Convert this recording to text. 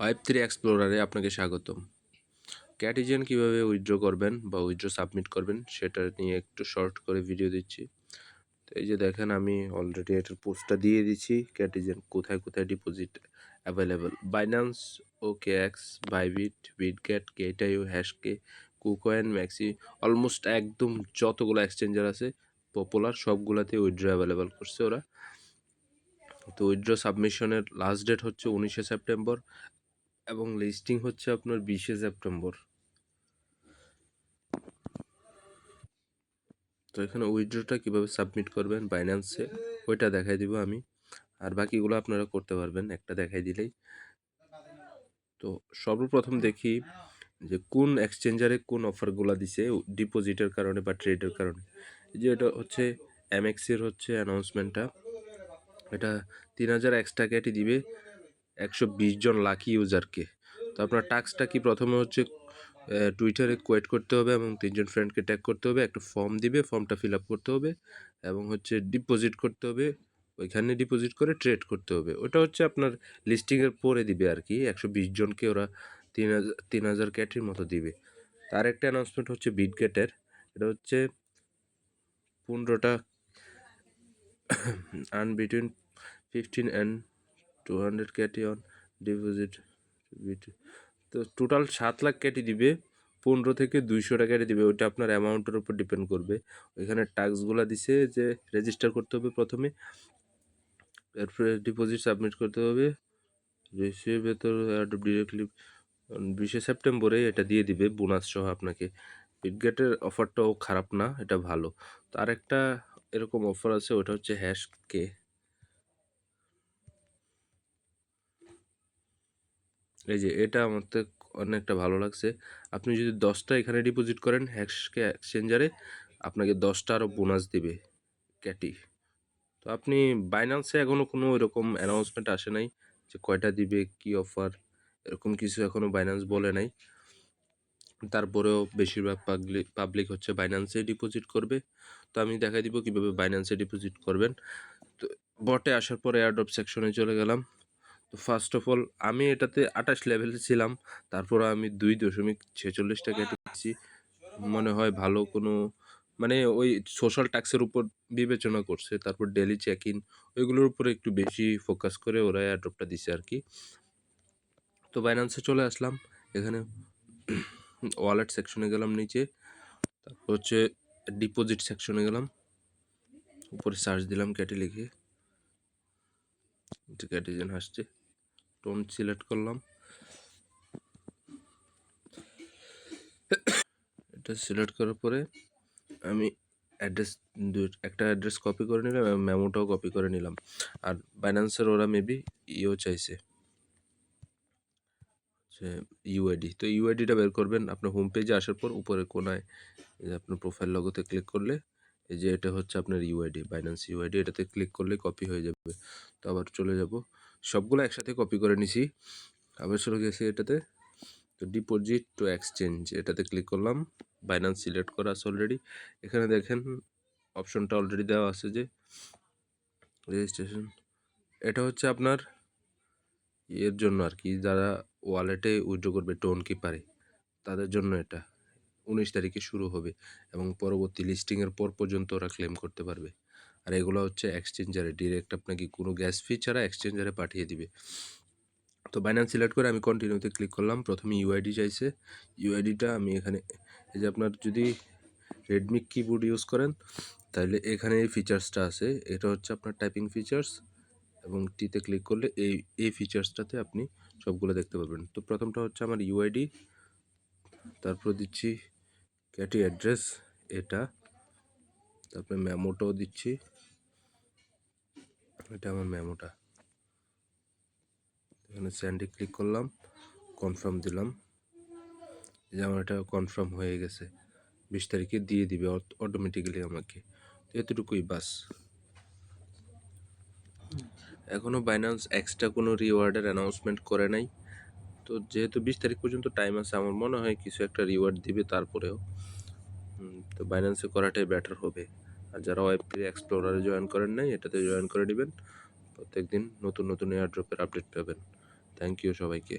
Web three এক্সপ্লোরারে আপনাকে স্বাগতম। ক্যাটিজেন কীভাবে উইথড্র করবেন বা উইথড্র সাবমিট করবেন সেটা নিয়ে একটু শর্ট করে ভিডিও দিচ্ছি। তো এই যে দেখেন, আমি অলরেডি এটার পোস্টটা দিয়ে দিচ্ছি। ক্যাটিজেন কোথায় কোথায় deposit available Binance O K X Bybit Bitget কেটাইউ হ্যাশকে কুকয়েন ম্যাক্সি অলমোস্ট একদম যতগুলো এক্সচেঞ্জার আছে পপুলার সবগুলাতে উইথড্র অ্যাভেলেবেল করছে ওরা। তো উইথড্র সাবমিশনের লাস্ট ডেট হচ্ছে উনিশে সেপ্টেম্বর এবং লিস্টিং হচ্ছে আপনার বিশে সেপ্টেম্বর। তো এখানে উইথড্রটা কীভাবে সাবমিট করবেন বাইন্যান্সে ওইটা দেখাই দিব আমি। আর বাকিগুলো আপনারা করতে পারবেন, একটা দেখাই দিলেই। তো সর্বপ্রথম দেখি যে কোন এক্সচেঞ্জারে কোন অফারগুলো দিছে ডিপোজিটের কারণে বা ট্রেডের কারণে। যে এটা হচ্ছে এমএক্সির হচ্ছে অ্যানাউন্সমেন্টটা এটা তিন হাজার এক্সট্রা ক্যাটি দিবে। একশো বিশ জন লাকি ইউজারকে তো আপনার টাস্কটা কি? প্রথমে হচ্ছে টুইটারে কোয়েট করতে হবে এবং তিনজন ফ্রেন্ডকে ট্যাগ করতে হবে, একটা ফর্ম দিবে ফর্মটা ফিল আপ করতে হবে এবং হচ্ছে ডিপোজিট করতে হবে, ওইখানে ডিপোজিট করে ট্রেড করতে হবে। ওটা হচ্ছে আপনার লিস্টিংয়ের পরে দিবে আর কি একশো বিশ জনকে ওরা তিন হাজার তিন হাজার ক্যাটির মতো দিবে। তার একটা অ্যানাউন্সমেন্ট হচ্ছে বিট গেটের এটা হচ্ছে পনেরোটা earn between fifteen and two hundred Cati on deposit তো টোটাল সাত লাখ ক্যাটি দিবে, পনেরো থেকে দুইশো টাকা দিবে। ওইটা আপনার অ্যামাউন্টের উপর ডিপেন্ড করবে। ওইখানে টাস্কগুলো দিছে যে রেজিস্টার করতে হবে প্রথমে, এরপরে ডিপোজিট সাবমিট করতে হবে। রিসিভ ভেতর ডিরেক্টলি বিশে সেপ্টেম্বরে এটা দিয়ে দিবে বোনাস সহ আপনাকে। বিটগেটের অফারটাও খারাপ না, এটা ভালো। তো আরেকটা এরকম অফার আছে, ওটা হচ্ছে হ্যাশ কে এই যে এটা আমার তো অনেকটা ভালো লাগছে। আপনি যদি দশটা এখানে ডিপোজিট করেন হ্যাশকে এক্সচেঞ্জারে আপনাকে দশটা আরও বোনাস দিবে ক্যাটি তো আপনি বাইন্যান্সে এখনও কোনো এরকম অ্যানাউন্সমেন্ট আসে নাই যে কয়টা দিবে, কি অফার এরকম কিছু এখনও বাইন্যান্স বলে নাই। তারপরেও বেশিরভাগ পাবলিক পাবলিক হচ্ছে বাইন্যান্সে ডিপোজিট করবে। তো আমি দেখাই দিব কীভাবে বাইন্যান্সে ডিপোজিট করবেন। তো বটে আসার পরে এয়ারড্রপ সেকশনে চলে গেলাম। তো ফার্স্ট অফ অল আমি এটাতে আঠাশ লেভেলে ছিলাম। তারপর আমি দুই দশমিক ছেচল্লিশ টাকা দিচ্ছি মনে হয় ভালো কোনো মানে ওই সোশ্যাল ট্যাক্সের উপর বিবেচনা করছে। তারপর ডেলি চেক ইন ওইগুলোর উপরে একটু বেশি ফোকাস করে ওরা অ্যাড্রপটা দিছে আর কি। তো বাইন্যান্সে চলে আসলাম। এখানে ওয়ালেট সেকশনে গেলাম নিচে। তারপর হচ্ছে ডিপোজিট সেকশনে গেলাম। উপরে সার্চ দিলাম ক্যাটে লিখে ক্যাটিজেন আসছে। টোন সিলেক্ট করলাম। এটা সিলেক্ট করার পরে আমি অ্যাড্রেস একটা অ্যাড্রেস কপি করে নিলাম এবং মেমোটাও কপি করে নিলাম। আর বাইন্যান্সের ওরা মেবি ইও চাইছে যে ইউআইডি তো ইউআইডিটা বের করবেন আপনার হোম পেজে আসার পর উপরে কোনায় আপনার প্রোফাইল লগোতে ক্লিক করলে এই যে এটা হচ্ছে আপনার ইউআইডি বাইন্যান্স ইউআইডি এটাতে ক্লিক করলে কপি হয়ে যাবে। তো আবার চলে যাব সবগুলো একসাথে কপি করে নিছি। আবার চলে গেছি এটাতে। তো ডিপোজিট টু এক্সচেঞ্জ এটাতে ক্লিক করলাম। বাইন্যান্স সিলেক্ট করা আছে অলরেডি এখানে দেখেন অপশনটা অলরেডি দেওয়া আছে যে রেজিস্ট্রেশন এটা হচ্ছে আপনার এর জন্য আর কি, যারা ওয়ালেটে উইথড্র করবে টোন কিপারে তাদের জন্য এটা। উনিশ তারিখে শুরু হবে এবং পরবর্তী লিস্টিংয়ের পর পর্যন্ত ওরা ক্লেম করতে পারবে। আর এগুলো হচ্ছে এক্সচেঞ্জারে। ডিরেক্ট আপনাকে কোনো গ্যাস ফি ছাড়া এক্সচেঞ্জারে পাঠিয়ে দিবে। তো বাইন্যান্স সিলেক্ট করে আমি কন্টিনিউতে ক্লিক করলাম। প্রথমে ইউআইডি চাইছে। ইউআইডিটা আমি এখানে, এই যে আপনার যদি রেডমি কিবোর্ড ইউজ করেন, তাহলে এখানে এই ফিচার্সটা আছে। এটা হচ্ছে আপনার টাইপিং ফিচার্স এবং টিতে ক্লিক করলে এই এই ফিচার্সটাতে আপনি সবগুলো দেখতে পাবেন তো প্রথমটা হচ্ছে আমার ইউআইডি তারপর দিচ্ছি ক্যাটি অ্যাড্রেস এটা তারপরে মেমোটাও দিচ্ছি। এটা আমার মেমোটা। এখানে স্যান্ডে ক্লিক করলাম কনফার্ম দিলাম। যে আমার এটা কনফার্ম হয়ে গেছে। বিশ তারিখে দিয়ে দিবে অটোমেটিক্যালি আমাকে। তো এতটুকুই বাস। এখনও বাইন্যান্স এক্সট্রা কোনো রিওয়ার্ডের অ্যানাউন্সমেন্ট করে নাই। তো যেহেতু বিশ তারিখ পর্যন্ত টাইম আছে, আমার মনে হয় কিছু একটা রিওয়ার্ড দিবে তারপরেও। তো বাইন্যান্সে করাটাই বেটার হবে। আর যারা ওয়েব থ্রি এক্সপ্লোরারে জয়েন করেন নাই, এটাতে জয়েন করে নেবেন। প্রত্যেক দিন নতুন নতুন এয়ারড্রপের আপডেট পাবেন। থ্যাংক ইউ সবাইকে।